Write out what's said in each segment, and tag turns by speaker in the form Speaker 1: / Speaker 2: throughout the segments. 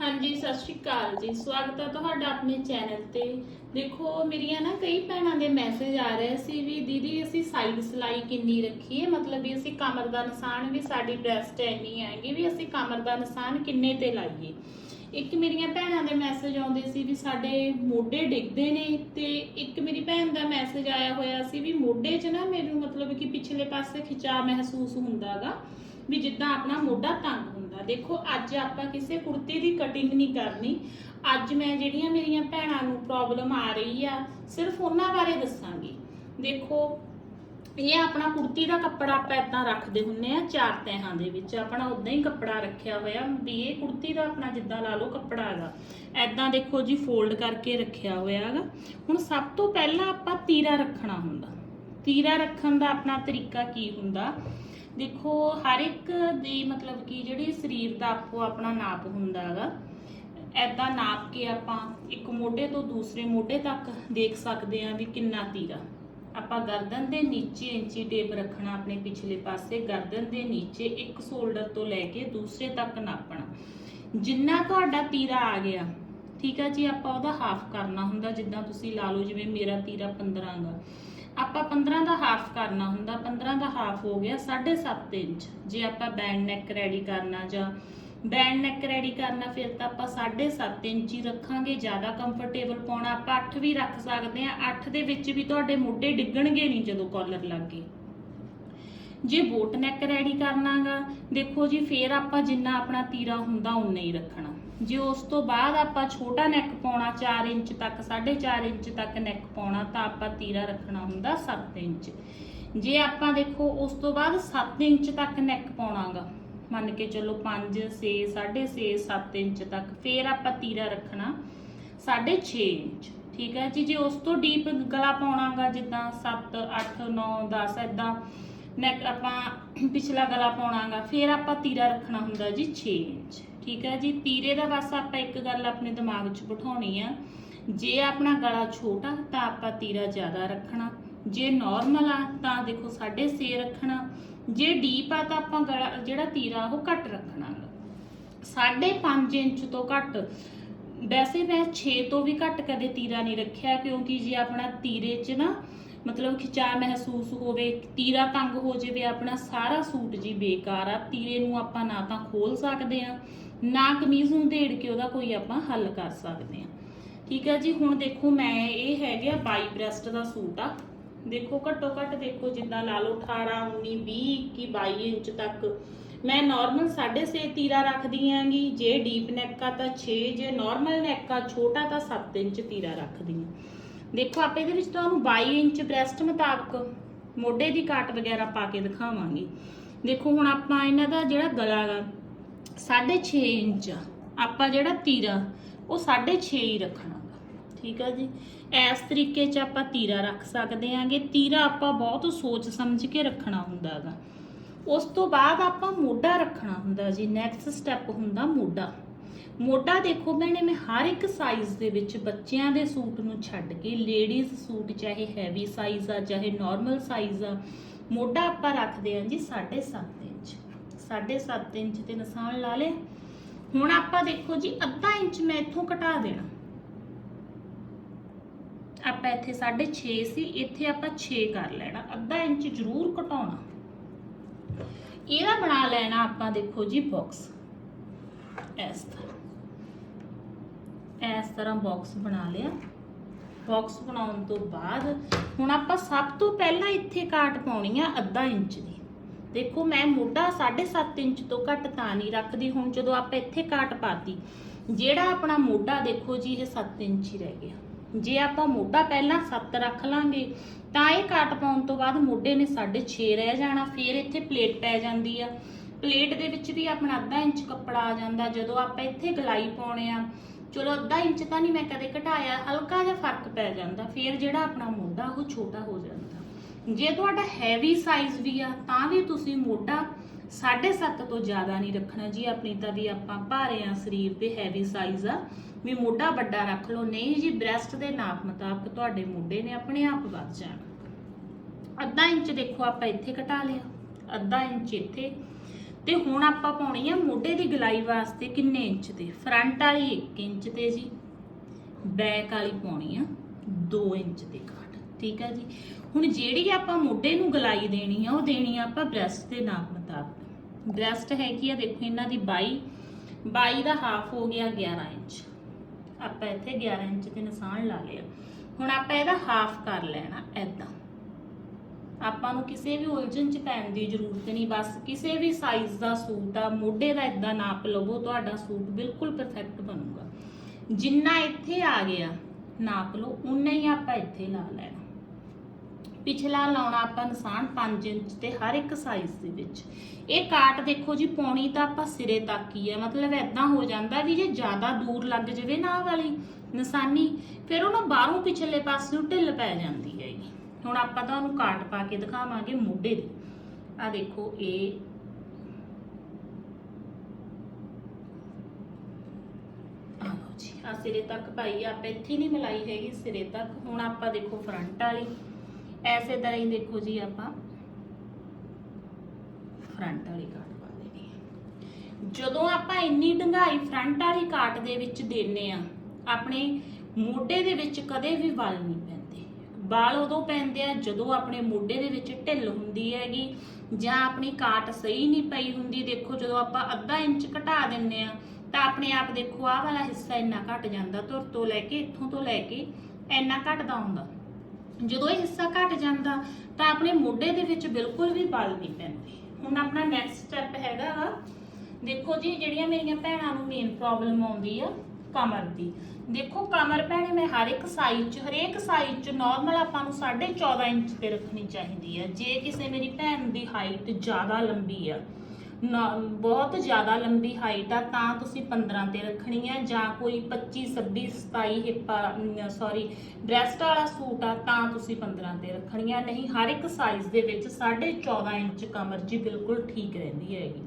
Speaker 1: ਹਾਂਜੀ, ਸਤਿ ਸ਼੍ਰੀ ਅਕਾਲ ਜੀ। ਸਵਾਗਤ ਹੈ ਤੁਹਾਡਾ ਆਪਣੇ ਚੈਨਲ ਤੇ। ਦੇਖੋ, ਮੇਰੀਆਂ ਨਾ ਕਈ ਭੈਣਾਂ ਦੇ ਮੈਸੇਜ ਆ ਰਹੇ ਸੀ ਵੀ, ਦੀਦੀ, ਅਸੀਂ ਸਾਈਡ ਸਲਾਈ ਕਿੰਨੀ ਰੱਖੀਏ ਮਤਲਬ ਵੀ ਅਸੀਂ ਕਮਰ ਦਾ ਨਿਸ਼ਾਨ ਵੀ, ਸਾਡੀ ਬ੍ਰੈਸਟ ਇੰਨੀ ਹੈਗੀ ਵੀ, ਅਸੀਂ ਕਮਰ ਦਾ ਨਿਸ਼ਾਨ ਕਿੰਨੇ ਤੇ ਲਾਈਏ? ਇੱਕ ਮੇਰੀਆਂ ਭੈਣਾਂ ਦੇ ਮੈਸੇਜ ਆਉਂਦੇ ਸੀ ਵੀ, ਸਾਡੇ ਮੋਢੇ ਡਿੱਗਦੇ ਨੇ। ਤੇ ਇੱਕ ਮੇਰੀ ਭੈਣ ਦਾ ਮੈਸੇਜ ਆਇਆ ਹੋਇਆ ਸੀ ਵੀ, ਮੋਢੇ 'ਚ ਨਾ ਮੈਨੂੰ ਮਤਲਬ ਕਿ ਪਿਛਲੇ ਪਾਸੇ ਖਿਚਾਅ ਮਹਿਸੂਸ ਹੁੰਦਾਗਾ ਵੀ ਜਿੱਦਾਂ ਆਪਣਾ ਮੋਢਾ ਤੰਗ ਦੇਖੋ, ਅੱਜ ਆਪਾਂ ਕਿਸੇ ਕੁੜਤੇ ਦੀ ਕਟਿੰਗ ਨਹੀਂ ਕਰਨੀ। ਅੱਜ ਮੈਂ ਜਿਹੜੀਆਂ ਮੇਰੀਆਂ ਭੈਣਾਂ ਨੂੰ ਪ੍ਰੋਬਲਮ ਆ ਰਹੀ ਆ, ਸਿਰਫ ਉਹਨਾਂ ਬਾਰੇ ਦੱਸਾਂਗੀ। ਦੇਖੋ, ਇਹ ਆਪਣਾ ਕੁੜਤੀ ਦਾ ਕੱਪੜਾ ਆਪਾਂ ਇਦਾਂ ਰੱਖਦੇ ਹੁੰਨੇ ਆ, ਚਾਰ ਤਹਿਾਂ ਦੇ ਵਿੱਚ। ਆਪਣਾ ਉਦਾਂ ਹੀ ਕੱਪੜਾ ਰੱਖਿਆ ਹੋਇਆ, ਵੀ ਇਹ ਕੁੜਤੀ ਦਾ ਆਪਣਾ ਜਿੱਦਾਂ ਲਾ ਲਓ ਕੱਪੜਾ ਹੈਗਾ। ਐਦਾਂ ਦੇਖੋ ਜੀ ਫੋਲਡ ਕਰਕੇ ਰੱਖਿਆ ਹੋਇਆ ਹੈਗਾ। ਹੁਣ ਸਭ ਤੋਂ ਪਹਿਲਾਂ ਆਪਾਂ ਤੀਰਾ ਰੱਖਣਾ ਹੁੰਦਾ। ਤੀਰਾ ਰੱਖਣ ਦਾ ਆਪਣਾ ਤਰੀਕਾ ਕੀ ਹੁੰਦਾ? ਦੇਖੋ, ਹਰ ਇੱਕ ਦੀ ਮਤਲਬ ਕਿ ਜਿਹੜੀ ਸਰੀਰ ਦਾ ਆਪੋ ਆਪਣਾ ਨਾਪ ਹੁੰਦਾ ਹੈਗਾ ਐਦਾਂ ਨਾਪ ਕੇ ਆਪਾਂ ਇੱਕ ਮੋਢੇ ਤੋਂ ਦੂਸਰੇ ਮੋਢੇ ਤੱਕ ਦੇਖ ਸਕਦੇ ਹਾਂ ਵੀ ਕਿੰਨਾ ਤੀਰਾ ਆਪਾਂ ਗਰਦਨ ਦੇ ਨੀਚੇ ਇੰਚੀ ਟੇਪ ਰੱਖਣਾ ਆਪਣੇ ਪਿਛਲੇ ਪਾਸੇ, ਗਰਦਨ ਦੇ ਨੀਚੇ ਇੱਕ ਸ਼ੋਲਡਰ ਤੋਂ ਲੈ ਕੇ ਦੂਸਰੇ ਤੱਕ ਨਾਪਣਾ। ਜਿੰਨਾ ਤੁਹਾਡਾ ਤੀਰਾ ਆ ਗਿਆ, ਠੀਕ ਆ ਜੀ, ਆਪਾਂ ਉਹਦਾ ਹਾਫ ਕਰਨਾ ਹੁੰਦਾ, ਜਿੱਦਾਂ ਤੁਸੀਂ ਲਾ ਲਓ ਜਿਵੇਂ ਮੇਰਾ ਤੀਰਾ 15 ਗਾ। ਆਪਾਂ 15 ਦਾ ਹਾਫ ਕਰਨਾ ਹੁੰਦਾ 15 ਦਾ ਹਾਫ ਹੋ ਗਿਆ 7.5 ਇੰਚ। ਜੇ ਆਪਾਂ ਬੈਂਡ ਨੈਕ ਰੈਡੀ ਕਰਨਾ ਜਾਂ ਬੈਂਡ ਨੈਕ ਰੈਡੀ ਕਰਨਾ, ਫਿਰ ਤਾਂ ਆਪਾਂ 7.5 ਇੰਚ ਹੀ ਰੱਖਾਂਗੇ, ਜ਼ਿਆਦਾ ਕੰਫਰਟੇਬਲ ਪਾਉਣਾ। ਆਪਾਂ 8 ਵੀ ਰੱਖ ਸਕਦੇ ਆ 8 ਦੇ ਵਿੱਚ ਵੀ ਤੁਹਾਡੇ ਮੋਢੇ ਡਿੱਗਣਗੇ ਨਹੀਂ ਜਦੋਂ ਕਾਲਰ ਲੱਗ ਗਏ ਜੇ ਬੋਟ ਨੈਕ ਰੈਡੀ ਕਰਨਾਗਾ ਦੇਖੋ ਜੀ, ਫੇਰ ਆਪਾਂ ਜਿੰਨਾ ਆਪਣਾ ਤੀਰਾ ਹੁੰਦਾ ਉਨਾ ਹੀ ਰੱਖਣਾ। ਜੇ ਉਸ ਤੋਂ ਬਾਅਦ ਆਪਾਂ ਛੋਟਾ ਨੈਕ ਪਾਉਣਾ 4 ਇੰਚ ਤੱਕ 4.5 ਇੰਚ ਤੱਕ ਨੈਕ ਪਾਉਣਾ, ਤਾਂ ਆਪਾਂ ਤੀਰਾ ਰੱਖਣਾ ਹੁੰਦਾ 7 ਇੰਚ। ਜੇ ਆਪਾਂ ਦੇਖੋ ਉਸ ਤੋਂ ਬਾਅਦ 7 ਇੰਚ ਤੱਕ ਨੈਕ ਪਾਉਣਾਗਾ, ਮੰਨ ਕੇ ਚੱਲੋ 5 6 6.5 7 ਇੰਚ ਤੱਕ, ਫੇਰ ਆਪਾਂ ਤੀਰਾ ਰੱਖਣਾ 6.5 ਇੰਚ। ਠੀਕ ਹੈ ਜੀ, ਜੇ ਉਸ ਤੋਂ ਡੀਪ ਗਲਾ ਪਾਉਣਾਗਾ, ਜਿੱਦਾਂ 7 8 9 10 ਐਦਾਂ ਨੈਕ ਆਪਾਂ ਪਿਛਲਾ ਗਲਾ ਪਾਉਣਾਗਾ, ਫਿਰ ਆਪਾਂ ਤੀਰਾ ਰੱਖਣਾ ਹੁੰਦਾ ਜੀ 6 ਇੰਚ। ਠੀਕ ਹੈ ਜੀ? ਤੀਰੇ ਦਾ ਬਸ ਆਪਾਂ ਇੱਕ ਗੱਲ ਆਪਣੇ ਦਿਮਾਗ 'ਚ ਬਿਠਾਉਣੀ ਆ। ਜੇ ਆਪਣਾ ਗਲਾ ਛੋਟਾ, ਤਾਂ ਆਪਾਂ ਤੀਰਾ ਜ਼ਿਆਦਾ ਰੱਖਣਾ। ਜੇ ਨਾਰਮਲ ਆ, ਤਾਂ ਦੇਖੋ 6.5 ਰੱਖਣਾ। ਜੇ ਡੀਪ ਆ, ਤਾਂ ਆਪਾਂ ਗਲਾ, ਜਿਹੜਾ ਤੀਰਾ, ਉਹ ਘੱਟ ਰੱਖਣਾ। ਗਾ। 5.5 ਇੰਚ ਤੋਂ ਘੱਟ। ਵੈਸੇ ਮੈਂ 6 ਤੋਂ ਵੀ ਘੱਟ ਕਦੇ ਤੀਰਾ ਨਹੀਂ ਰੱਖਿਆ, ਕਿਉਂਕਿ ਜੇ ਆਪਣਾ ਤੀਰੇ 'ਚ ਨਾ ਮਤਲਬ ਖਿਚਾ ਮਹਿਸੂਸ ਹੋਵੇ, ਤੀਰਾ ਤੰਗ ਹੋ ਜਾਵੇ, ਆਪਣਾ ਸਾਰਾ ਸੂਟ ਜੀ ਬੇਕਾਰ ਆ। ਤੀਰੇ ਨੂੰ ਆਪਾਂ ਨਾ ਤਾਂ ਖੋਲ ਸਕਦੇ ਆ ਨਾ ਕਮੀਜ਼ ਨੂੰ ਢੇੜ ਕੇ ਉਹਦਾ ਕੋਈ ਆਪਾਂ ਹੱਲ ਕਰ ਸਕਦੇ ਆ ਠੀਕ ਹੈ ਜੀ, ਹੁਣ ਦੇਖੋ ਮੈਂ ਇਹ ਹੈਗਾ ਬਾਈ ਬ੍ਰੈਸਟ ਦਾ ਸੂਟ ਆ। ਦੇਖੋ ਘੱਟੋ ਘੱਟ ਦੇਖੋ ਜਿੱਦਾਂ ਲਾ ਲਓ 18 19 20 21 22 ਇੰਚ ਤੱਕ। ਮੈਂ ਨਾਰਮਲ 6.5 ਤੀਰਾ ਰੱਖਦੀ ਆਂਗੀ, ਜੇ ਡੀਪ ਨੈਕ ਆ ਤਾਂ 6 ਜੇ ਨਾਰਮਲ ਨੈਕ ਆ, ਛੋਟਾ ਤਾਂ 7 ਇੰਚ ਤੀਰਾ ਰੱਖਦੀ ਆ। ਦੇਖੋ ਆਪਾਂ ਇਹਦੇ ਵਿੱਚ ਤੁਹਾਨੂੰ 22 ਇੰਚ ਬ੍ਰੈਸਟ ਮੁਤਾਬਕ ਮੋਢੇ ਦੀ ਕਾਟ ਵਗੈਰਾ ਪਾ ਕੇ ਦਿਖਾਵਾਂਗੀ। ਦੇਖੋ ਹੁਣ ਆਪਾਂ ਇਹਨਾਂ ਦਾ ਜਿਹੜਾ ਗਲਾ ਗਾ 6.5 ਇੰਚ ਆ। ਆਪਾਂ ਜਿਹੜਾ ਤੀਰਾ, ਉਹ 6.5 ਹੀ ਰੱਖਣਾ ਗਾ। ਠੀਕ ਆ ਜੀ? ਇਸ ਤਰੀਕੇ 'ਚ ਆਪਾਂ ਤੀਰਾ ਰੱਖ ਸਕਦੇ ਆਂਗੇ। ਤੀਰਾ ਆਪਾਂ ਬਹੁਤ ਸੋਚ ਸਮਝ ਕੇ ਰੱਖਣਾ ਹੁੰਦਾ ਗਾ ਉਸ ਤੋਂ ਬਾਅਦ ਆਪਾਂ ਮੋਢਾ ਰੱਖਣਾ ਹੁੰਦਾ ਜੀ। ਨੈਕਸਟ ਸਟੈਪ ਹੁੰਦਾ ਮੋਢਾ। ਮੋਢਾ ਦੇਖੋ ਭੈਣੇ, ਮੈਂ ਹਰ ਇੱਕ ਸਾਈਜ਼ ਦੇ ਵਿੱਚ ਬੱਚਿਆਂ ਦੇ ਸੂਟ ਨੂੰ ਛੱਡ ਕੇ ਲੇਡੀਜ਼ ਸੂਟ ਚਾਹੇ ਹੈਵੀ ਸਾਈਜ਼ ਆ, ਚਾਹੇ ਨਾਰਮਲ ਸਾਈਜ਼ ਆ, ਮੋਢਾ ਆਪਾਂ ਰੱਖਦੇ ਹਾਂ ਜੀ 7.5 ਇੰਚ। 7.5 ਇੰਚ ਤੇ ਨਿਸ਼ਾਨ ਲਾ ਲਿਆ ਹੁਣ ਆਪਾਂ ਦੇਖੋ ਜੀ, ਅੱਧਾ ਇੰਚ ਮੈਂ ਇੱਥੋਂ ਘਟਾ ਦੇਣਾ। ਆਪਾਂ ਇੱਥੇ 6.5 ਸੀ, ਇੱਥੇ ਆਪਾਂ 6 ਕਰ ਲੈਣਾ। ਅੱਧਾ ਇੰਚ ਜ਼ਰੂਰ ਘਟਾਉਣਾ ਇਹਦਾ ਬਣਾ ਲੈਣਾ ਆਪਾਂ ਦੇਖੋ ਜੀ ਬਾਕਸ ਇਸ ਤਰ੍ਹਾਂ। ਇਸ ਤਰ੍ਹਾਂ ਬਾਕਸ ਬਣਾ ਲਿਆ। ਬਾਕਸ ਬਣਾਉਣ ਤੋਂ ਬਾਅਦ ਹੁਣ ਆਪਾਂ ਸਭ ਤੋਂ ਪਹਿਲਾਂ ਇੱਥੇ ਕਾਟ ਪਾਉਣੀ ਆ ਅੱਧਾ ਇੰਚ ਦੀ। ਦੇਖੋ, ਮੈਂ ਮੋਢਾ 7.5 ਇੰਚ ਤੋਂ ਘੱਟ ਤਾਂ ਨਹੀਂ ਰੱਖਦੀ। ਹੁਣ ਜਦੋਂ ਆਪਾਂ ਇੱਥੇ ਕਾਟ ਪਾਤੀ, ਜਿਹੜਾ ਆਪਣਾ ਮੋਢਾ ਦੇਖੋ ਜੀ, ਇਹ 7 ਇੰਚ ਹੀ ਰਹਿ ਗਿਆ। ਜੇ ਆਪਾਂ ਮੋਢਾ ਪਹਿਲਾਂ 7 ਰੱਖ ਲਾਂਗੇ, ਤਾਂ ਇਹ ਕਾਟ ਪਾਉਣ ਤੋਂ ਬਾਅਦ ਮੋਢੇ ਨੇ 6.5 ਰਹਿ ਜਾਣਾ, ਫਿਰ ਇੱਥੇ ਪਲੇਟ ਪੈ ਜਾਂਦੀ ਆ। ਪਲੇਟ ਦੇ ਵਿੱਚ ਵੀ ਆਪਣਾ ਅੱਧਾ ਇੰਚ ਕੱਪੜਾ ਆ ਜਾਂਦਾ, ਜਦੋਂ ਆਪਾਂ ਇੱਥੇ ਗਲਾਈ ਪਾਉਣੇ ਆ। ਚਲੋ, ਅੱਧਾ ਇੰਚ ਤਾਂ ਨਹੀਂ ਮੈਂ ਕਦੇ ਘਟਾਇਆ, ਹਲਕਾ ਜਿਹਾ ਫ਼ਰਕ ਪੈ ਜਾਂਦਾ, ਫਿਰ ਜਿਹੜਾ ਆਪਣਾ ਮੋਢਾ ਉਹ ਛੋਟਾ ਹੋ ਜਾਂਦਾ। ਜੇ ਤੁਹਾਡਾ ਹੈਵੀ ਸਾਈਜ਼ ਵੀ ਆ, ਤਾਂ ਵੀ ਤੁਸੀਂ ਮੋਢਾ 7.5 ਤੋਂ ਜ਼ਿਆਦਾ ਨਹੀਂ ਰੱਖਣਾ ਜੀ। ਆਪਣੀ ਤਾਂ ਵੀ ਆਪਾਂ ਭਾਰੇ ਆ, ਸਰੀਰ ਤੇ ਹੈਵੀ ਸਾਈਜ਼ ਆ। ਵੀ ਮੋਢਾ ਵੱਡਾ ਰੱਖ ਲਓ। ਨਹੀਂ ਜੀ ਬ੍ਰੈਸਟ ਦੇ ਨਾਪ ਮੁਤਾਬਕ ਤੁਹਾਡੇ ਮੋਢੇ ਨੇ ਆਪਣੇ ਆਪ ਵੱਧ ਜਾਣਾ। ਅੱਧਾ ਇੰਚ ਦੇਖੋ, ਆਪਾਂ ਇੱਥੇ ਘਟਾ ਲਿਆ। ਅੱਧਾ ਇੰਚ ਇੱਥੇ। ਤੇ ਹੁਣ ਆਪਾਂ ਪਾਉਣੀ ਆ ਮੋਢੇ ਦੀ ਗਲਾਈ ਵਾਸਤੇ ਕਿੰਨੇ ਇੰਚ ਤੇ? ਫਰੰਟ ਵਾਲੀ 1 ਇੰਚ ਤੇ ਜੀ। ਬੈਕ ਵਾਲੀ ਪਾਉਣੀ ਆ 2 ਇੰਚ ਤੇ। ਠੀਕ ਆ ਜੀ। ਹੁਣ ਜਿਹੜੀ ਆਪਾਂ ਮੋਢੇ ਨੂੰ ਗਲਾਈ ਦੇਣੀ ਆ, ਉਹ ਦੇਣੀ ਆ ਆਪਾਂ ਬ੍ਰੈਸਟ ਦੇ ਨਾਪ ਮੁਤਾਬਕ। ਬ੍ਰੈਸਟ ਹੈਗੀ ਆ, ਦੇਖੋ ਇਹਨਾਂ ਦੀ 22 22 ਦਾ ਹਾਫ ਹੋ ਗਿਆ 11 ਇੰਚ। ਆਪਾਂ ਇੱਥੇ 11 ਇੰਚ ਤੇ ਨਿਸ਼ਾਨ ਲਾ ਲਿਆ ਹੁਣ ਆਪਾਂ ਇਹਦਾ ਹਾਫ ਕਰ ਲੈਣਾ ਐਦਾਂ ਆਪਾਂ ਨੂੰ ਕਿਸੇ ਵੀ ਉਲਝਣ ਚ ਪੈਣ ਦੀ ਜ਼ਰੂਰਤ ਨਹੀਂ, ਬਸ ਕਿਸੇ ਵੀ ਸਾਈਜ਼ ਦਾ ਸੂਟ ਆ, ਮੋਢੇ ਦਾ ਇਦਾਂ ਨਾਪ ਲਵੋ, ਤੁਹਾਡਾ ਸੂਟ ਬਿਲਕੁਲ ਪਰਫੈਕਟ ਬਣੂਗਾ। ਜਿੰਨਾ ਇੱਥੇ ਆ ਗਿਆ, ਨਾਪ ਲਓ ਉਨਾ ਹੀ ਆਪਾਂ ਇੱਥੇ ਲਾ ਲੈਣਾ। ਪਿਛਲਾ ਲਾਉਣਾ ਆਪਾਂ ਨਿਸ਼ਾਨ 5 ਇੰਚ ਤੇ ਹਰ ਇੱਕ ਸਾਈਜ਼ ਦੇ ਵਿੱਚ। ਇਹ ਕਾਟ ਦੇਖੋ ਜੀ ਪੌਣੀ ਤਾਂ ਆਪਾਂ ਸਿਰੇ ਤੱਕ ਹੀ ਹੈ। ਮਤਲਬ ਐਦਾਂ ਹੋ ਜਾਂਦਾ ਵੀ ਜੇ ਜ਼ਿਆਦਾ ਦੂਰ ਲੱਗ ਜਾਵੇ ਨਾ ਵਾਲੀ ਨਿਸ਼ਾਨੀ ਫਿਰ ਉਹਨੂੰ ਬਾਹਰੋਂ ਪਿਛਲੇ ਪਾਸੇ ਢਿੱਲ ਪੈ ਜਾਂਦੀ ਹੈਗੀ। ਹੁਣ ਆਪਾਂ ਤੁਹਾਨੂੰ ਕਾਟ ਪਾ ਕੇ ਦਿਖਾਵਾਂਗੇ ਮੋਢੇ ਦੀ ਆ ਦੇਖੋ ਇਹ ਆ ਸਿਰੇ ਤੱਕ ਪਾਈ ਆ, ਆਪਾਂ ਇੱਥੇ ਨਹੀਂ ਮਿਲਾਈ ਹੈਗੀ ਸਿਰੇ ਤੱਕ। ਹੁਣ ਆਪਾਂ ਦੇਖੋ ਫਰੰਟ ਵਾਲੀ। ਐਸੇ ਤਰ੍ਹਾਂ ਹੀ ਦੇਖੋ ਜੀ ਆਪਾਂ। ਫਰੰਟ ਵਾਲੀ ਕਾਟ ਪਾ ਦੇਣੀ ਹੈ ਜਦੋਂ ਆਪਾਂ ਇੰਨੀ ਡੰਗਾਈ ਫਰੰਟ ਵਾਲੀ ਕਾਟ ਦੇ ਵਿੱਚ ਦੇਨੇ ਆ, ਆਪਣੇ ਮੋਢੇ ਦੇ ਵਿੱਚ ਕਦੇ ਵੀ ਵਾਲ ਨਹੀਂ ਪੈਂਦੇ। ਵਾਲ ਉਦੋਂ ਪੈਂਦੇ ਆ ਜਦੋਂ ਆਪਣੇ ਮੋਢੇ ਦੇ ਵਿੱਚ ਢਿੱਲ ਹੁੰਦੀ ਹੈਗੀ, ਜਾਂ ਆਪਣੀ ਕਾਟ ਸਹੀ ਨਹੀਂ ਪਈ ਹੁੰਦੀ। ਦੇਖੋ, ਜਦੋਂ ਆਪਾਂ ਅੱਧਾ ਇੰਚ ਘਟਾ ਦਿੰਨੇ ਆ, ਤਾਂ ਆਪਣੇ ਆਪ ਦੇਖੋ, ਆਹ ਵਾਲਾ ਹਿੱਸਾ ਇੰਨਾ ਘਟ ਜਾਂਦਾ ਧੁਰ ਤੋਂ ਲੈ ਕੇ, ਇੱਥੋਂ ਤੋਂ ਲੈ ਕੇ ਇੰਨਾ ਘਟਦਾ ਹੁੰਦਾ। ਜਦੋਂ ਇਹ ਹਿੱਸਾ ਘਟ ਜਾਂਦਾ, ਤਾਂ ਆਪਣੇ ਮੋਢੇ ਦੇ ਵਿੱਚ ਬਿਲਕੁਲ ਵੀ ਬਲ ਨਹੀਂ ਪੈਂਦੇ। ਹੁਣ ਆਪਣਾ ਨੈਕਸਟ ਸਟੈਪ ਹੈਗਾ ਵਾ, ਦੇਖੋ ਜੀ, ਜਿਹੜੀਆਂ ਮੇਰੀਆਂ ਭੈਣਾਂ ਨੂੰ ਮੇਨ ਪ੍ਰੋਬਲਮ ਆਉਂਦੀ ਆ, ਕਮਰ ਦੀ। ਦੇਖੋ, ਕਮਰ ਭੈਣੇ, ਮੈਂ ਹਰ ਇੱਕ ਸਾਈਜ਼ 'ਚ, ਹਰੇਕ ਸਾਈਜ਼ 'ਚ ਨਾਰਮਲ ਆਪਾਂ ਨੂੰ 14.5 ਇੰਚ ਤੇ ਰੱਖਣੀ ਚਾਹੀਦੀ ਹੈ ਜੇ ਕਿਸੇ ਮੇਰੀ ਭੈਣ ਦੀ ਹਾਈਟ ਜ਼ਿਆਦਾ ਲੰਬੀ ਆ ਬਹੁਤ ਜ਼ਿਆਦਾ ਲੰਬੀ ਹਾਈਟ ਆ, ਤਾਂ ਤੁਸੀਂ 15 ਤੇ ਰੱਖਣੀ ਹੈ ਜਾਂ ਕੋਈ 25 26 27 ਹਿੱਪਾ ਸੌਰੀ ਬ੍ਰੈਸਟ ਵਾਲਾ ਸੂਟ ਆ, ਤਾਂ ਤੁਸੀਂ 15 ਤੇ ਰੱਖਣੀ ਆ। ਨਹੀਂ, ਹਰ ਇੱਕ ਸਾਈਜ਼ ਦੇ ਵਿੱਚ 14.5 ਇੰਚ ਕਮਰ ਜੀ ਬਿਲਕੁਲ ਠੀਕ ਰਹਿੰਦੀ ਹੈਗੀ।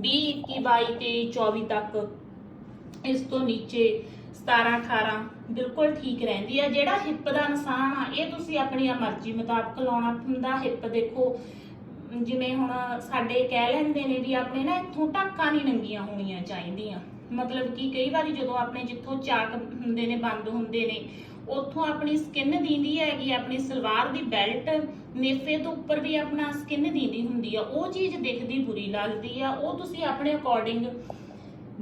Speaker 1: 20 21 22 23 24 ਤੱਕ ਇਸ ਤੋਂ ਨੀਚੇ 17 18 ਬਿਲਕੁਲ ਠੀਕ ਰਹਿੰਦੀ ਆ। ਜਿਹੜਾ ਹਿੱਪ ਦਾ ਨਿਸ਼ਾਨ ਆ, ਇਹ ਤੁਸੀਂ ਆਪਣੀ ਮਰਜ਼ੀ ਮੁਤਾਬਕ ਲਾਉਣਾ ਹੁੰਦਾ। ਹਿੱਪ ਦੇਖੋ ਜਿਵੇਂ ਹੁਣ ਸਾਡੇ ਕਹਿ ਲੈਂਦੇ ਨੇ ਵੀ ਆਪਣੇ ਨਾ ਇੱਥੋਂ ਟਾਕਾਂ ਨਹੀਂ ਨੰਗੀਆਂ ਹੋਣੀਆਂ ਚਾਹੀਦੀਆਂ। ਮਤਲਬ ਕਿ ਕਈ ਵਾਰੀ ਜਦੋਂ ਆਪਣੇ ਜਿੱਥੋਂ ਚਾਕ ਹੁੰਦੇ ਨੇ, ਬੰਦ ਹੁੰਦੇ ਨੇ, ਉੱਥੋਂ ਆਪਣੀ ਸਕਿਨ ਦੀਂਦੀ ਹੈਗੀ ਆਪਣੀ ਸਲਵਾਰ ਦੀ ਬੈਲਟ ਨੇਫੇ ਤੋਂ ਉੱਪਰ ਵੀ ਆਪਣਾ ਸਕਿਨ ਦੀਂਦੀ ਹੁੰਦੀ ਆ, ਉਹ ਚੀਜ਼ ਦਿਖਦੀ ਬੁਰੀ ਲੱਗਦੀ ਆ, ਉਹ ਤੁਸੀਂ ਆਪਣੇ ਅਕੋਰਡਿੰਗ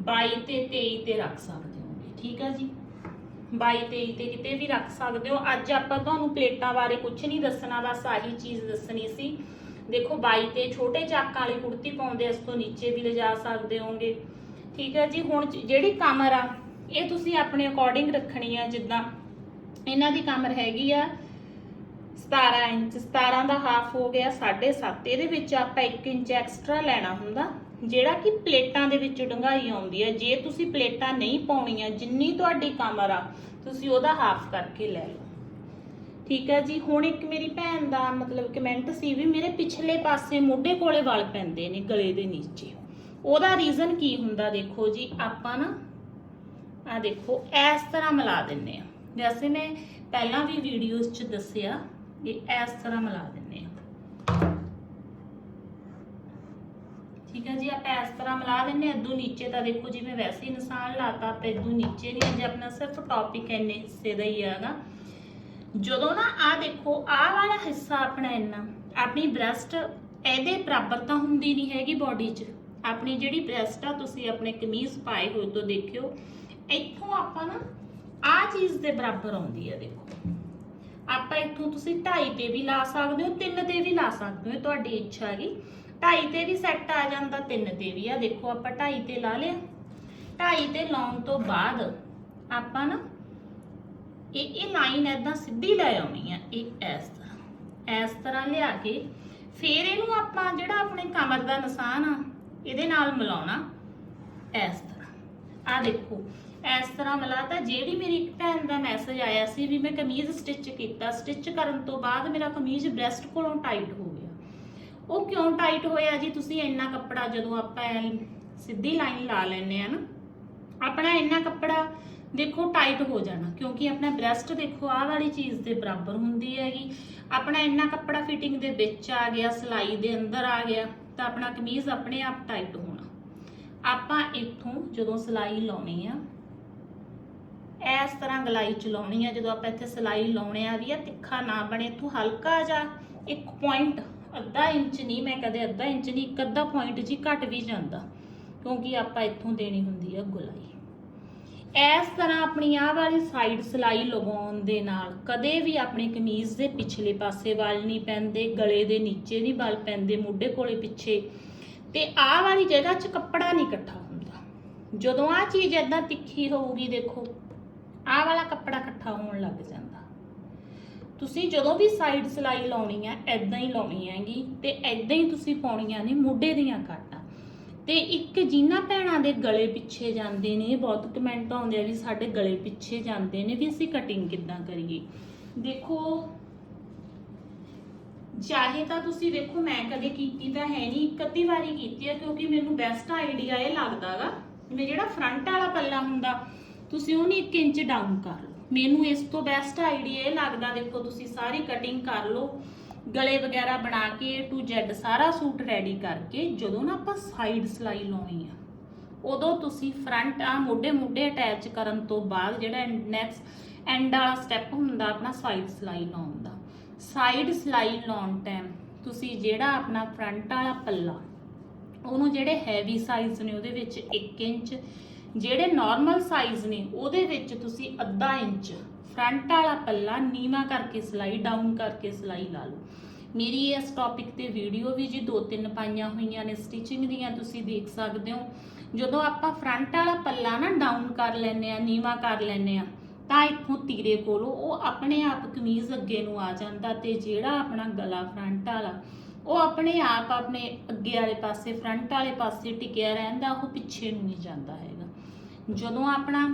Speaker 1: 22 ਤੇ 23 ਤੇ ਰੱਖ ਸਕਦੇ ਹੋ ਠੀਕ ਆ ਜੀ? 22 23 ਤੇ ਕਿਤੇ ਵੀ ਰੱਖ ਸਕਦੇ ਹੋ। ਅੱਜ ਆਪਾਂ ਤੁਹਾਨੂੰ ਪਲੇਟਾਂ ਬਾਰੇ ਕੁਝ ਨਹੀਂ ਦੱਸਣਾ, ਬਸ ਆਹੀ ਚੀਜ਼ ਦੱਸਣੀ ਸੀ ਦੇਖੋ ਬਾਈ ਤੇ ਛੋਟੇ ਚਾਕਾਂ ਵਾਲੀ ਕੁੜਤੀ ਪਾਉਂਦੇ ਇਸ ਤੋਂ ਨੀਚੇ ਵੀ ਲਿਜਾ ਸਕਦੇ ਹੋਗੇ। ਠੀਕ ਹੈ ਜੀ, ਹੁਣ ਜਿਹੜੀ ਕਮਰ ਆ, ਇਹ ਤੁਸੀਂ ਆਪਣੇ ਅਕੋਰਡਿੰਗ ਰੱਖਣੀ ਆ, ਜਿੱਦਾਂ ਇਹਨਾਂ ਦੀ ਕਮਰ ਹੈਗੀ ਆ 17 ਇੰਚ 17 ਦਾ ਹਾਫ ਹੋ ਗਿਆ 7.5 ਇਹਦੇ ਵਿੱਚ ਆਪਾਂ 1 ਇੰਚ ਐਕਸਟਰਾ ਲੈਣਾ ਹੁੰਦਾ, ਜਿਹੜਾ ਕਿ ਪਲੇਟਾਂ ਦੇ ਵਿੱਚ ਡੰਗਾਈ ਆਉਂਦੀ ਹੈ ਜੇ ਤੁਸੀਂ ਪਲੇਟਾਂ ਨਹੀਂ ਪਾਉਣੀਆਂ, ਜਿੰਨੀ ਤੁਹਾਡੀ ਕਮਰ ਆ, ਤੁਸੀਂ ਉਹਦਾ ਹਾਫ ਕਰਕੇ ਲੈ ਲਓ। ਠੀਕ ਹੈ ਜੀ, ਹੁਣ ਇੱਕ ਮੇਰੀ ਭੈਣ ਦਾ ਮਤਲਬ ਕਮੈਂਟ ਸੀ ਵੀ ਮੇਰੇ ਪਿਛਲੇ ਪਾਸੇ ਮੋਢੇ ਕੋਲੇ ਵਾਲ ਪੈਂਦੇ ਨੇ ਗਲੇ ਦੇ ਨੀਚੇ। ਉਹਦਾ ਰੀਜ਼ਨ ਕੀ ਹੁੰਦਾ ਦੇਖੋ ਜੀ, ਆਪਾਂ ਨਾ ਆ ਦੇਖੋ, ਇਸ ਤਰ੍ਹਾਂ ਮਿਲਾ ਦਿੰਨੇ ਆ ਵੈਸੇ ਮੈਂ ਪਹਿਲਾਂ ਵੀ ਵੀਡੀਓਜ਼ 'ਚ ਦੱਸਿਆ ਕਿ ਇਸ ਤਰ੍ਹਾਂ ਮਿਲਾ ਦਿੰਨੇ ਆ ਠੀਕ ਹੈ ਜੀ, ਆਪਾਂ ਇਸ ਤਰ੍ਹਾਂ ਮਿਲਾ ਦਿੰਨੇ ਅੱਧੂ ਨੀਚੇ ਤਾਂ ਦੇਖੋ ਜੀ ਮੈਂ ਵੈਸੇ ਹੀ ਨਿਸ਼ਾਨ ਲਾਤਾ, ਆਪਾਂ ਇਦੋਂ ਨੀਚੇ ਨਹੀਂ, ਅੱਜ ਆਪਣਾ ਸਿਰਫ ਟੌਪਿਕ ਇੰਨੇ ਹਿੱਸੇ ਦਾ ਹੀ ਹੈਗਾ। ਜਦੋਂ ਨਾ ਆ ਦੇਖੋ, ਆਹ ਵਾਲਾ ਹਿੱਸਾ ਆਪਣਾ ਇੰਨਾ, ਆਪਣੀ ਬ੍ਰੈਸਟ ਇਹਦੇ ਬਰਾਬਰ ਤਾਂ ਹੁੰਦੀ ਨਹੀਂ ਹੈਗੀ ਬਾਡੀ 'ਚ। ਆਪਣੀ ਜਿਹੜੀ ਬ੍ਰੈਸਟ ਆ, ਤੁਸੀਂ ਆਪਣੇ ਕਮੀਜ਼ ਪਾਏ ਹੋਏ ਤੋਂ ਦੇਖਿਓ, ਇੱਥੋਂ ਆਪਾਂ ਨਾ ਆ ਚੀਜ਼ ਦੇ ਬਰਾਬਰ ਆਉਂਦੀ ਆ, ਦੇਖੋ। ਆਪਾਂ ਇੱਥੋਂ ਤੁਸੀਂ 2.5 ਤੇ ਵੀ ਲਾ ਸਕਦੇ ਹੋ 3 ਤੇ ਵੀ ਲਾ ਸਕਦੇ ਹੋ, ਤੁਹਾਡੀ ਇੱਛਾ ਹੈਗੀ। 2.5 ਤੇ ਵੀ ਸੈੱਟ ਆ ਜਾਂਦਾ 3 ਤੇ ਵੀ ਆ। ਦੇਖੋ, ਆਪਾਂ 2.5 ਤੇ ਲਾ ਲਿਆ। 2.5 ਤੇ ਲਾਉਣ ਤੋਂ ਬਾਅਦ ਆਪਾਂ ਨਾ ਇਹ ਇਹ ਲਾਈਨ ਐਦਾਂ ਸਿੱਧੀ ਲੈ ਆਉਣੀ ਆ, ਇਹ ਇਸ ਤਰ੍ਹਾਂ। ਇਸ ਤਰ੍ਹਾਂ ਲਿਆ ਕੇ ਫਿਰ ਇਹਨੂੰ ਆਪਾਂ ਜਿਹੜਾ ਆਪਣੇ ਕਮਰ ਦਾ ਨਿਸ਼ਾਨ ਆ, ਇਹਦੇ ਨਾਲ ਮਿਲਾਉਣਾ ਇਸ ਤਰ੍ਹਾਂ। ਆ ਦੇਖੋ, ਇਸ ਤਰ੍ਹਾਂ ਮਿਲਾਤਾ। ਜਿਹੜੀ ਮੇਰੀ ਇੱਕ ਭੈਣ ਦਾ ਮੈਸੇਜ ਆਇਆ ਸੀ ਵੀ ਮੈਂ ਕਮੀਜ਼ ਸਟਿਚ ਕੀਤਾ ਸਟਿਚ ਕਰਨ ਤੋਂ ਬਾਅਦ ਮੇਰਾ ਕਮੀਜ਼ ਬ੍ਰੈਸਟ ਕੋਲੋਂ ਟਾਈਟ ਹੋ ਗਿਆ। ਉਹ ਕਿਉਂ ਟਾਈਟ ਹੋਇਆ ਜੀ? ਤੁਸੀਂ ਇੰਨਾ ਕੱਪੜਾ ਜਦੋਂ ਆਪਾਂ ਸਿੱਧੀ ਲਾਈਨ ਲਾ ਲੈਨੇ ਆ ਨਾ, ਆਪਣਾ ਇੰਨਾ ਕੱਪੜਾ ਦੇਖੋ ਟਾਈਟ ਹੋ ਜਾਣਾ, ਕਿਉਂਕਿ ਆਪਣਾ ਬ੍ਰੈਸਟ ਦੇਖੋ, ਆਹ ਵਾਲੀ ਚੀਜ਼ ਦੇ ਬਰਾਬਰ ਹੁੰਦੀ ਹੈਗੀ। ਆਪਣਾ ਇੰਨਾ ਕੱਪੜਾ ਫਿਟਿੰਗ ਦੇ ਵਿੱਚ ਆ ਗਿਆ, ਸਿਲਾਈ ਦੇ ਅੰਦਰ ਆ ਗਿਆ, ਤਾਂ ਆਪਣਾ ਕਮੀਜ਼ ਆਪਣੇ ਆਪ ਟਾਈਟ ਹੋਣਾ। ਆਪਾਂ ਇੱਥੋਂ ਜਦੋਂ ਸਲਾਈ ਲਾਉਣੀ ਆ, ਇਸ ਤਰ੍ਹਾਂ ਗਲਾਈ ਚ ਲਾਉਣੀ ਆ, ਜਦੋਂ ਆਪਾਂ ਇੱਥੇ ਸਲਾਈ ਲਾਉਣੇ ਆ ਵੀ ਆ, ਤਿੱਖਾ ਨਾ ਬਣੇ, ਇੱਥੋਂ ਹਲਕਾ ਜਿਹਾ ਇੱਕ ਪੁਆਇੰਟ ਅੱਧਾ ਇੰਚ ਨਹੀਂ, ਮੈਂ ਕਦੇ ਅੱਧਾ ਇੰਚ ਨਹੀਂ, ਇੱਕ ਅੱਧਾ ਪੁਆਇੰਟ ਜੀ ਘਟ ਵੀ ਜਾਂਦਾ, ਕਿਉਂਕਿ ਆਪਾਂ ਇੱਥੋਂ ਦੇਣੀ ਹੁੰਦੀ ਆ ਗੁਲਾਈ। ਇਸ ਤਰ੍ਹਾਂ ਆਪਣੀ ਆਹ ਵਾਲੀ ਸਾਈਡ ਸਲਾਈ ਲਗਾਉਣ ਦੇ ਨਾਲ ਕਦੇ ਵੀ ਆਪਣੀ ਕਮੀਜ਼ ਦੇ ਪਿਛਲੇ ਪਾਸੇ ਵੱਲ ਨਹੀਂ ਪੈਂਦੇ, ਗਲੇ ਦੇ ਨੀਚੇ ਨਹੀਂ ਵੱਲ ਪੈਂਦੇ, ਮੋਢੇ ਕੋਲੇ ਪਿੱਛੇ। ਤੇ ਆਹ ਵਾਲੀ ਜਗ੍ਹਾ 'ਚ ਕੱਪੜਾ ਨਹੀਂ ਇਕੱਠਾ ਹੁੰਦਾ। ਜਦੋਂ ਆਹ ਚੀਜ਼ ਏਦਾਂ ਤਿੱਖੀ ਹੋਊਗੀ, ਦੇਖੋ, ਆਹ ਵਾਲਾ ਕੱਪੜਾ ਇਕੱਠਾ ਹੋਣ ਲੱਗ ਜਾਂਦਾ। ਤੁਸੀਂ ਜਦੋਂ ਵੀ ਸਾਈਡ ਸਲਾਈ ਲਾਉਣੀ ਆ ਐਦਾਂ ਹੀ ਲਾਉਣੀ ਹੈਗੀ ਤੇ ਐਦਾਂ ਹੀ ਤੁਸੀਂ ਪਾਉਣੀਆਂ ਨੇ ਮੋਢੇ ਦੀਆਂ ਕਾਟਾਂ। ਤੇ ਇੱਕ ਜਿਨ੍ਹਾਂ ਭੈਣਾਂ ਦੇ ਗਲੇ ਪਿੱਛੇ ਜਾਂਦੇ ਨੇ, ਬਹੁਤ ਕਮੈਂਟ ਆਉਂਦੇ ਆ ਵੀ ਸਾਡੇ ਗਲੇ ਪਿੱਛੇ ਜਾਂਦੇ ਨੇ ਵੀ ਅਸੀਂ ਕਟਿੰਗ ਕਿੱਦਾਂ ਕਰੀਏ। ਦੇਖੋ, ਚਾਹੇ ਤਾਂ ਤੁਸੀਂ ਵੇਖੋ ਮੈਂ ਕਦੇ ਕੀਤੀ ਤਾਂ ਹੈ ਨਹੀਂ, ਇੱਕ ਅੱਧੀ ਵਾਰੀ ਕੀਤੀ ਹੈ ਕਿਉਂਕਿ ਮੈਨੂੰ ਬੈਸਟ ਆਈਡੀਆ ਇਹ ਲੱਗਦਾਗਾ ਜਿਵੇਂ ਜਿਹੜਾ ਫਰੰਟ ਵਾਲਾ ਪੱਲਾ ਹੁੰਦਾ, ਤੁਸੀਂ ਉਹਨੂੰ 1 ਇੰਚ ਡਾਊਨ ਕਰ ਲਓ। ਮੈਨੂੰ ਇਸ ਤੋਂ ਬੈਸਟ ਆਈਡੀਆ ਇਹ ਲੱਗਦਾ, ਦੇਖੋ ਤੁਸੀਂ ਸਾਰੀ ਕਟਿੰਗ ਕਰ ਲਓ। ਗਲੇ ਵਗੈਰਾ ਬਣਾ ਕੇ A to Z ਸਾਰਾ ਸੂਟ ਰੈਡੀ ਕਰਕੇ ਜਦੋਂ ਨਾ ਆਪਾਂ ਸਾਈਡ ਸਲਾਈ ਲਾਉਣੀ ਆ, ਉਦੋਂ ਤੁਸੀਂ ਫਰੰਟ ਆ ਮੋਢੇ ਮੋਢੇ ਅਟੈਚ ਕਰਨ ਤੋਂ ਬਾਅਦ ਜਿਹੜਾ ਨੈਕਸਟ ਐਂਡ ਵਾਲਾ ਸਟੈਪ ਹੁੰਦਾ ਆਪਣਾ ਸਾਈਡ ਸਲਾਈ ਲਾਉਣ ਦਾ। ਸਾਈਡ ਸਲਾਈ ਲਾਉਣ ਟਾਈਮ ਤੁਸੀਂ ਜਿਹੜਾ ਆਪਣਾ ਫਰੰਟ ਵਾਲਾ ਪੱਲਾ, ਉਹਨੂੰ ਜਿਹੜੇ ਹੈਵੀ ਸਾਈਜ਼ ਨੇ ਉਹਦੇ ਵਿੱਚ 1 ਇੰਚ, ਜਿਹੜੇ ਨਾਰਮਲ ਸਾਈਜ਼ ਨੇ ਉਹਦੇ ਵਿੱਚ ਤੁਸੀਂ ਅੱਧਾ ਇੰਚ ਫਰੰਟ ਵਾਲਾ ਪੱਲਾ ਨੀਵਾ ਕਰਕੇ ਸਲਾਈ, ਡਾਊਨ ਕਰਕੇ ਸਲਾਈ ਲਾ ਲਓ। ਮੇਰੀ ਇਸ ਟੌਪਿਕ ਤੇ ਵੀਡੀਓ ਵੀ ਜੀ ਦੋ ਤਿੰਨ ਪਾਈਆਂ ਹੋਈਆਂ ਨੇ ਸਟਿਚਿੰਗ ਦੀਆਂ ਤੁਸੀਂ ਦੇਖ ਸਕਦੇ ਹੋ। ਜਦੋਂ ਆਪਾਂ ਫਰੰਟ ਵਾਲਾ ਪੱਲਾ ਨਾ ਡਾਊਨ ਕਰ ਲੈਨੇ ਆ ਨੀਵਾ ਕਰ ਲੈਨੇ ਆ ਤਾਂ ਇੱਥੋਂ ਤੀਰੇ ਕੋਲੋਂ ਉਹ ਆਪਣੇ ਆਪ ਕਮੀਜ਼ ਅੱਗੇ ਨੂੰ ਆ ਜਾਂਦਾ ਤੇ ਜਿਹੜਾ ਆਪਣਾ ਗਲਾ ਫਰੰਟ ਵਾਲਾ, ਉਹ ਆਪਣੇ ਆਪ ਆਪਣੇ ਅੱਗੇ ਵਾਲੇ ਪਾਸੇ, ਫਰੰਟ ਵਾਲੇ ਪਾਸੇ ਟਿਕਿਆ ਰਹਿੰਦਾ, ਉਹ ਪਿੱਛੇ ਨੂੰ ਨਹੀਂ ਜਾਂਦਾ ਹੈਗਾ। ਜਦੋਂ ਆਪਣਾ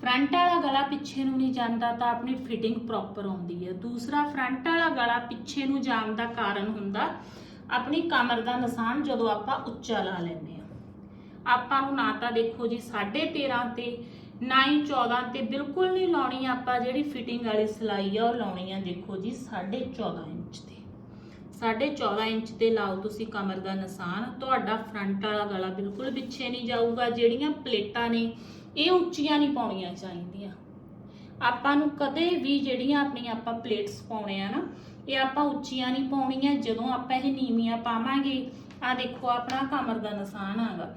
Speaker 1: ਫਰੰਟ ਵਾਲਾ ਗਲਾ ਪਿੱਛੇ ਨੂੰ ਨਹੀਂ ਜਾਂਦਾ ਤਾਂ ਆਪਣੀ ਫਿਟਿੰਗ ਪ੍ਰੋਪਰ ਆਉਂਦੀ ਹੈ। ਦੂਸਰਾ, ਫਰੰਟ ਵਾਲਾ ਗਲਾ ਪਿੱਛੇ ਨੂੰ ਜਾਣ ਦਾ ਕਾਰਨ ਹੁੰਦਾ ਆਪਣੀ ਕਮਰ ਦਾ ਨਿਸ਼ਾਨ ਜਦੋਂ ਆਪਾਂ ਉੱਚਾ ਲਾ ਲੈਂਦੇ ਆ ਆਪਾਂ ਨੂੰ ਨਾ ਤਾਂ ਦੇਖੋ ਜੀ 13.5 ਤੇ, ਨਾ ਹੀ 14 ਤੇ ਬਿਲਕੁਲ ਨਹੀਂ ਲਾਉਣੀ ਆਪਾਂ ਜਿਹੜੀ ਫਿਟਿੰਗ ਵਾਲੀ ਸਲਾਈ ਆ, ਉਹ ਲਾਉਣੀ ਆ ਦੇਖੋ ਜੀ 14.5 ਇੰਚ ਤੇ। 14.5 ਇੰਚ ਤੇ ਲਾਓ ਤੁਸੀਂ ਕਮਰ ਦਾ ਨਿਸ਼ਾਨ, ਤੁਹਾਡਾ ਫਰੰਟ ਵਾਲਾ ਗਲਾ ਬਿਲਕੁਲ ਪਿੱਛੇ ਨਹੀਂ ਜਾਊਗਾ, ਜਿਹੜੀਆਂ ਪਲੇਟਾਂ ਨੇ ਇਹ ਉੱਚੀਆਂ ਨਹੀਂ ਪਾਉਣੀਆਂ ਚਾਹੀਦੀਆਂ। ਆਪਾਂ ਨੂੰ ਕਦੇ ਵੀ ਜਿਹੜੀਆਂ ਆਪਣੀਆਂ ਆਪਾਂ ਪਲੇਟਸ ਪਾਉਣੇ ਆ ਨਾ, ਇਹ ਆਪਾਂ ਉੱਚੀਆਂ ਨਹੀਂ ਪਾਉਣੀਆਂ। ਜਦੋਂ ਆਪਾਂ ਇਹ ਨੀਵੀਆਂ ਪਾਵਾਂਗੇ ਆ ਦੇਖੋ ਆਪਣਾ ਕਮਰ ਦਾ ਨਿਸ਼ਾਨ ਆਗਾ।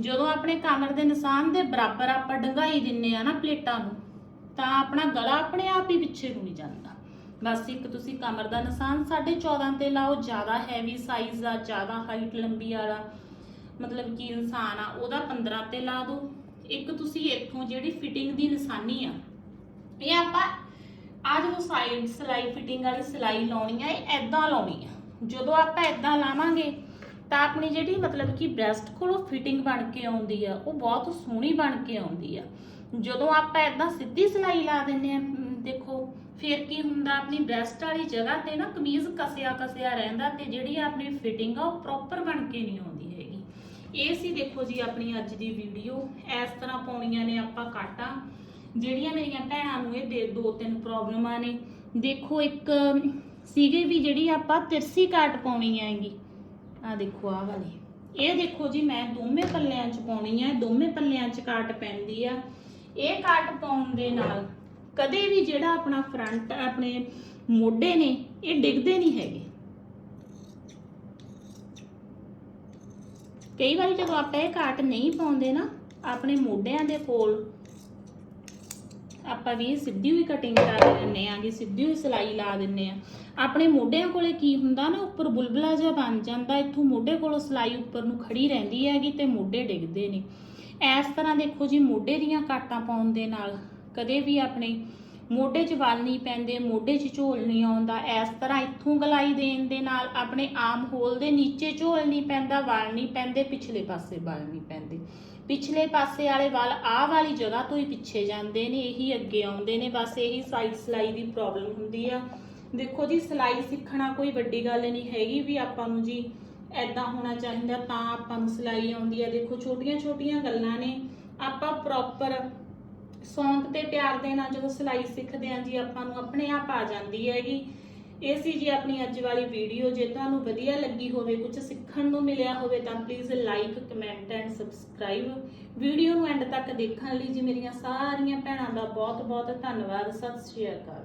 Speaker 1: ਜਦੋਂ ਆਪਣੇ ਕਮਰ ਦੇ ਨਿਸ਼ਾਨ ਦੇ ਬਰਾਬਰ ਆਪਾਂ ਡੰਗਾਈ ਦਿੰਨੇ ਆ ਨਾ ਪਲੇਟਾਂ ਨੂੰ, ਤਾਂ ਆਪਣਾ ਗਲਾ ਆਪਣੇ ਆਪ ਹੀ ਪਿੱਛੇ ਨੂੰ ਨਹੀਂ ਜਾਂਦਾ। ਬਸ ਇੱਕ ਤੁਸੀਂ ਕਮਰ ਦਾ ਨਿਸ਼ਾਨ 14.5 ਤੇ ਲਾਓ, ਜ਼ਿਆਦਾ ਹੈਵੀ ਸਾਈਜ਼ ਦਾ ਜ਼ਿਆਦਾ ਹਾਈਟ ਲੰਬੀ ਵਾਲਾ, ਮਤਲਬ ਕਿ ਇਨਸਾਨ ਆ, ਉਹਦਾ 15 ਤੇ ਲਾ ਦਿਓ। ਇੱਕ ਤੁਸੀਂ ਇੱਥੋਂ ਜਿਹੜੀ ਫਿਟਿੰਗ ਦੀ ਨਿਸ਼ਾਨੀ ਆ, ਇਹ ਆਪਾਂ ਆ ਜਦੋਂ ਸਾਈਡ ਸਲਾਈ ਫਿਟਿੰਗ ਵਾਲੀ ਸਲਾਈ ਲਾਉਣੀ ਆ, ਇਹ ਐਦਾਂ ਲਾਉਣੀ ਆ। ਜਦੋਂ ਆਪਾਂ ਐਦਾਂ ਲਾਵਾਂਗੇ, ਤਾਂ ਆਪਣੀ ਜਿਹੜੀ ਮਤਲਬ ਕਿ ਬ੍ਰੈਸਟ ਕੋਲੋਂ ਫਿਟਿੰਗ ਬਣ ਕੇ ਆਉਂਦੀ ਆ, ਉਹ ਬਹੁਤ ਸੋਹਣੀ ਬਣ ਕੇ ਆਉਂਦੀ ਆ। ਜਦੋਂ ਆਪਾਂ ਐਦਾਂ ਸਿੱਧੀ ਸਲਾਈ ਲਾ ਦਿੰਨੇ ਆ ਦੇਖੋ, ਫਿਰ ਕੀ ਹੁੰਦਾ, ਆਪਣੀ ਬ੍ਰੈਸਟ ਵਾਲੀ ਜਗ੍ਹਾ ਤੇ ਨਾ ਕਮੀਜ਼ ਕਸਿਆ ਕਸਿਆ ਰਹਿੰਦਾ ਤੇ ਜਿਹੜੀ ਆਪਣੀ ਫਿਟਿੰਗ ਆ, ਉਹ ਪ੍ਰੋਪਰ ਬਣ ਕੇ ਨਹੀਂ ਆਉਂਦੀ। ਇਹ ਸੀ ਦੇਖੋ ਜੀ ਆਪਣੀ ਅੱਜ ਦੀ ਵੀਡੀਓ ਇਸ ਤਰ੍ਹਾਂ ਪਾਉਣੀਆਂ ਨੇ ਆਪਾਂ ਕਾਟਾਂ। ਜਿਹੜੀਆਂ ਮੇਰੀਆਂ ਭੈਣਾਂ ਨੂੰ ਇਹ ਦੇ ਦੋ ਤਿੰਨ ਪ੍ਰੋਬਲਮਾਂ ਨੇ। ਦੇਖੋ ਇੱਕ ਸੀਗੇ ਵੀ ਜਿਹੜੀ ਆਪਾਂ ਤਿਰਸੀ ਕਾਟ ਪਾਉਣੀ ਹੈਗੀ। ਆ ਦੇਖੋ ਆ ਵਾਲੀ। ਇਹ ਦੇਖੋ ਜੀ ਮੈਂ ਦੋਵੇਂ ਪੱਲਿਆਂ 'ਚ ਪਾਉਣੀ ਹੈ ਦੋਵੇਂ ਪੱਲਿਆਂ 'ਚ ਕਾਟ ਪੈਂਦੀ ਆ। ਇਹ ਕਾਟ ਪਾਉਣ ਦੇ ਨਾਲ ਕਦੇ ਵੀ ਜਿਹੜਾ ਆਪਣਾ ਫਰੰਟ ਆਪਣੇ ਮੋਢੇ ਨੇ, ਇਹ ਡਿੱਗਦੇ ਨਹੀਂ ਹੈਗੇ। ਕਈ ਵਾਰੀ ਜਦੋਂ ਆਪਾਂ ਇਹ ਕਾਟ ਨਹੀਂ ਪਾਉਂਦੇ ਨਾ, ਆਪਣੇ ਮੋਢਿਆਂ ਦੇ ਕੋਲ, ਆਪਾਂ ਵੀ ਸਿੱਧੀ ਹੋਈ ਕਟਿੰਗ ਕਰ ਲੈਂਦੇ ਆਂਗੇ ਸਿੱਧੀ ਹੋਈ ਸਿਲਾਈ ਲਾ ਦਿੰਨੇ ਆ ਆਪਣੇ ਮੋਢਿਆਂ ਕੋਲੇ ਕੀ ਹੁੰਦਾ ਨਾ, ਉੱਪਰ ਬੁਲਬੁਲਾ ਜਿਹਾ ਬਣ ਜਾਂਦਾ, ਇੱਥੋਂ ਮੋਢੇ ਕੋਲੋਂ ਸਿਲਾਈ ਉੱਪਰ ਨੂੰ ਖੜੀ ਰਹਿੰਦੀ ਹੈਗੀ ਤੇ ਮੋਢੇ ਡਿੱਗਦੇ ਨੇ। ਇਸ ਤਰ੍ਹਾਂ ਦੇਖੋ ਜੀ, ਮੋਢੇ ਦੀਆਂ ਕਾਟਾਂ ਪਾਉਣ ਦੇ ਨਾਲ ਕਦੇ ਵੀ ਆਪਣੇ ਮੋਢੇ 'ਚ ਵਾਲ ਨਹੀਂ ਪੈਂਦੇ, ਮੋਢੇ 'ਚ ਝੋਲ ਨਹੀਂ ਆਉਂਦਾ। ਇਸ ਤਰ੍ਹਾਂ ਇੱਥੋਂ ਗਲਾਈ ਦੇਣ ਦੇ ਨਾਲ ਆਪਣੇ ਆਮ ਹੋਲ ਦੇ ਨੀਚੇ ਝੋਲ ਨਹੀਂ ਪੈਂਦਾ, ਵਲ ਨਹੀਂ ਪੈਂਦੇ, ਪਿਛਲੇ ਪਾਸੇ ਵਲ ਨਹੀਂ ਪੈਂਦੇ। ਪਿਛਲੇ ਪਾਸੇ ਵਾਲੇ ਵਾਲ ਆਹ ਵਾਲੀ ਜਗ੍ਹਾ ਤੋਂ ਹੀ ਪਿੱਛੇ ਜਾਂਦੇ ਨੇ, ਇਹੀ ਅੱਗੇ ਆਉਂਦੇ ਨੇ, ਬਸ ਇਹੀ ਸਾਈਡ ਸਲਾਈ ਦੀ ਪ੍ਰੋਬਲਮ ਹੁੰਦੀ ਆ। ਦੇਖੋ ਜੀ, ਸਲਾਈ ਸਿੱਖਣਾ ਕੋਈ ਵੱਡੀ ਗੱਲ ਨਹੀਂ ਹੈਗੀ ਵੀ ਆਪਾਂ ਨੂੰ ਜੀ ਐਦਾਂ ਹੋਣਾ ਚਾਹੀਦਾ ਤਾਂ ਆਪਾਂ ਨੂੰ ਸਲਾਈ ਆਉਂਦੀ ਆ। ਦੇਖੋ ਛੋਟੀਆਂ ਛੋਟੀਆਂ ਗੱਲਾਂ ਨੇ। ਆਪਾਂ ਪ੍ਰੋਪਰ ਸੌਂਕ ਤੇ ਪਿਆਰ ਦੇ ਨਾਲ ਜਦੋਂ ਸਿਲਾਈ ਸਿੱਖਦੇ ਆਂ ਜੀ, ਆਪਾਂ ਨੂੰ ਆਪਣੇ ਆਪ ਆ ਜਾਂਦੀ ਹੈਗੀ। ਇਹ ਸੀ ਜੀ ਆਪਣੀ ਅੱਜ ਵਾਲੀ ਵੀਡੀਓ, ਜੇ ਤੁਹਾਨੂੰ ਵਧੀਆ ਲੱਗੀ ਹੋਵੇ ਕੁਝ ਸਿੱਖਣ ਨੂੰ ਮਿਲਿਆ ਹੋਵੇ, ਤਾਂ please like comment and subscribe video ਨੂੰ ਐਂਡ ਤੱਕ ਦੇਖਣ ਲਈ ਜੀ ਮੇਰੀਆਂ ਸਾਰੀਆਂ ਭੈਣਾਂ ਦਾ ਬਹੁਤ ਬਹੁਤ ਧੰਨਵਾਦ। ਸਤਿ ਸ਼੍ਰੀ ਅਕਾਲ।